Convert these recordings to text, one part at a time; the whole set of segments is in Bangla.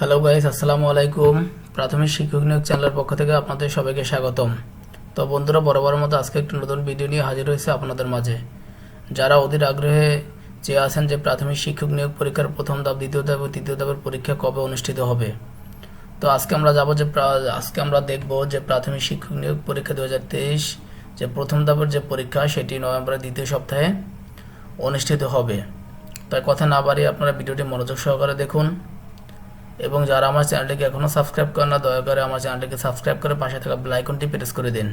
হ্যালো গাইস আসসালামু আলাইকুম। প্রাথমিক শিক্ষক নিয়োগ চ্যানেলের পক্ষ থেকে আপনাদের সবাইকে স্বাগতম। তো বন্ধুরা, বরাবর মতো আজকে একটি নতুন ভিডিও নিয়ে হাজির হয়েছে আপনাদের মাঝে। যারা অধীর আগ্রহে চেয়ে আছেন যে প্রাথমিক শিক্ষক নিয়োগ পরীক্ষার প্রথম ধাপ, দ্বিতীয় ধাপ ও তৃতীয় ধাপের পরীক্ষা কবে অনুষ্ঠিত হবে? তো আজকে আমরা যাব যে আজকে আমরা দেখব যে প্রাথমিক শিক্ষক নিয়োগ পরীক্ষা দু হাজার তেইশ যে প্রথম ধাপের যে পরীক্ষা, সেটি নভেম্বরের দ্বিতীয় সপ্তাহে অনুষ্ঠিত হবে। তাই কথা না বাড়িয়ে আপনারা ভিডিওটি মনোযোগ সহকারে দেখুন। এবং যারা আমার চ্যানেলটিকে এখনও সাবস্ক্রাইব করেন না, দয়া করে আমার চ্যানেলটিকে সাবস্ক্রাইব করে পাশে থাকা বেল আইকনটি প্রেস করে দিন।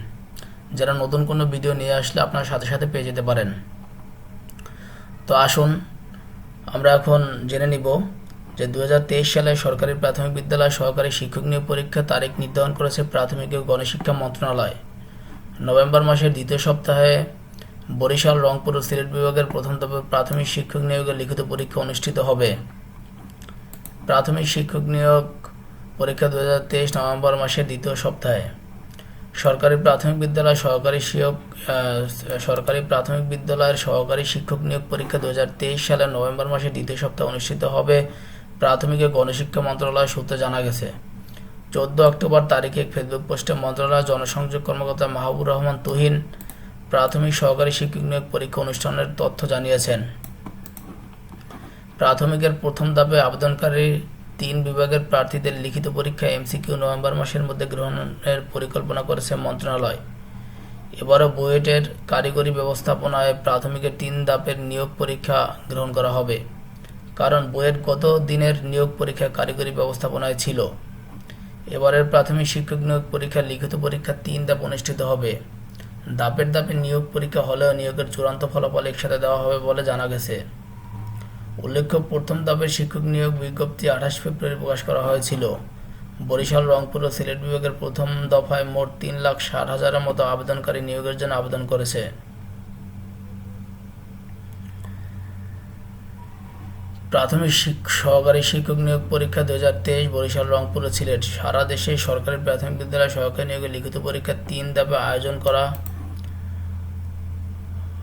যারা নতুন কোনো ভিডিও নিয়ে আসলে আপনার সাথে সাথে পেয়ে যেতে পারেন। তো আসুন, আমরা এখন জেনে নিব যে দুহাজার তেইশ সালে সরকারি প্রাথমিক বিদ্যালয় সহকারী শিক্ষক নিয়োগ পরীক্ষার তারিখ নির্ধারণ করেছে প্রাথমিক ও গণশিক্ষা মন্ত্রণালয়। নভেম্বর মাসের দ্বিতীয় সপ্তাহে বরিশাল, রংপুর ও সিলেট বিভাগের প্রথম ধাপে প্রাথমিক শিক্ষক নিয়োগের লিখিত পরীক্ষা অনুষ্ঠিত হবে। প্রাথমিক শিক্ষক নিয়োগ পরীক্ষা দু হাজার তেইশ নভেম্বর মাসের দ্বিতীয় সপ্তাহে। সরকারি প্রাথমিক বিদ্যালয় সহকারী শিক্ষক সরকারি প্রাথমিক বিদ্যালয়ের সহকারী শিক্ষক নিয়োগ পরীক্ষা দু হাজার তেইশ সালের নভেম্বর মাসের দ্বিতীয় সপ্তাহে অনুষ্ঠিত হবে। প্রাথমিক ও গণশিক্ষা মন্ত্রণালয় সূত্রে জানা গেছে, চোদ্দ অক্টোবর তারিখে এক ফেসবুক পোস্টে মন্ত্রণালয়ের জনসংযোগ কর্মকর্তা মাহবুব রহমান তুহিন প্রাথমিক সহকারী শিক্ষক নিয়োগ পরীক্ষা অনুষ্ঠানের তথ্য জানিয়েছেন। প্রাথমিকের প্রথম ধাপে আবেদনকারী তিন বিভাগের প্রার্থীদের লিখিত পরীক্ষা এমসিকিউ নভেম্বর মাসের মধ্যে গ্রহণের পরিকল্পনা করেছে মন্ত্রণালয়। এবারও বুয়েটের কারিগরি ব্যবস্থাপনায় প্রাথমিকের তিন ধাপের নিয়োগ পরীক্ষা গ্রহণ করা হবে, কারণ বুয়েট গত দিনের নিয়োগ পরীক্ষা কারিগরি ব্যবস্থাপনায় ছিল। এবারের প্রাথমিক শিক্ষক নিয়োগ পরীক্ষা লিখিত পরীক্ষা তিন ধাপ অনুষ্ঠিত হবে। ধাপের ধাপে নিয়োগ পরীক্ষা হলেও নিয়োগের চূড়ান্ত ফলাফল একসাথে দেওয়া হবে বলে জানা গেছে। উল্লেখ্য, প্রথম ধাপের শিক্ষক নিয়োগ বিজ্ঞপ্তি আঠাশ ফেব্রুয়ারি প্রকাশ করা হয়েছিল। বরিশাল, রংপুর ও সিলেট বিভাগের প্রথম দফায় মোট তিন লাখ ষাট হাজারের মতো আবেদনকারী নিয়োগের জন্য আবেদন করেছে। প্রাথমিক সহকারী শিক্ষক নিয়োগ পরীক্ষা দু হাজার তেইশ বরিশাল, রংপুর ও সিলেট। সারা দেশে সরকারি প্রাথমিক বিদ্যালয় সহকারী নিয়োগের লিখিত পরীক্ষা তিন ধাপে আয়োজন করা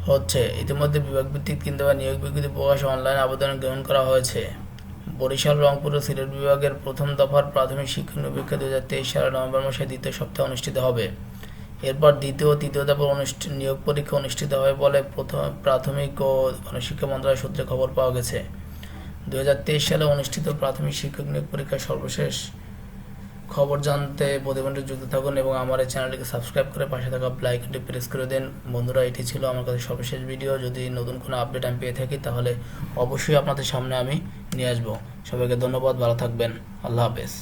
হচ্ছে। ইতিমধ্যে বিভাগ ভিত্তিক তিন দফা নিয়োগ বিজ্ঞপ্তি প্রকাশ অনলাইন আবেদন গ্রহণ করা হয়েছে। বরিশাল, রংপুর ও সিলেট বিভাগের প্রথম দফার প্রাথমিক শিক্ষক পরীক্ষা দু হাজার তেইশ সালের নভেম্বর মাসের দ্বিতীয় সপ্তাহে অনুষ্ঠিত হবে। এরপর দ্বিতীয় ও তৃতীয় দফার অনুষ্ঠ- নিয়োগ পরীক্ষা অনুষ্ঠিত হবে বলে প্রথম প্রাথমিক ও গণশিক্ষা মন্ত্রণালয় সূত্রে খবর পাওয়া গেছে। দু হাজার তেইশ সালে অনুষ্ঠিত প্রাথমিক শিক্ষক নিয়োগ পরীক্ষার সর্বশেষ খবর জানতে প্রতিবেদনটি যুক্ত থাকুন এবং আমার এই চ্যানেলটিকে সাবস্ক্রাইব করে পাশে থাকা লাইকটি প্রেস করে দিন। বন্ধুরা, এটি ছিল আমার কাছে সর্বশেষ ভিডিও যদি নতুন কোনো আপডেট আমি পেয়ে থাকি, তাহলে অবশ্যই আপনাদের সামনে আমি নিয়ে আসব। সবাইকে ধন্যবাদ, ভালো থাকবেন। আল্লাহ হাফেজ।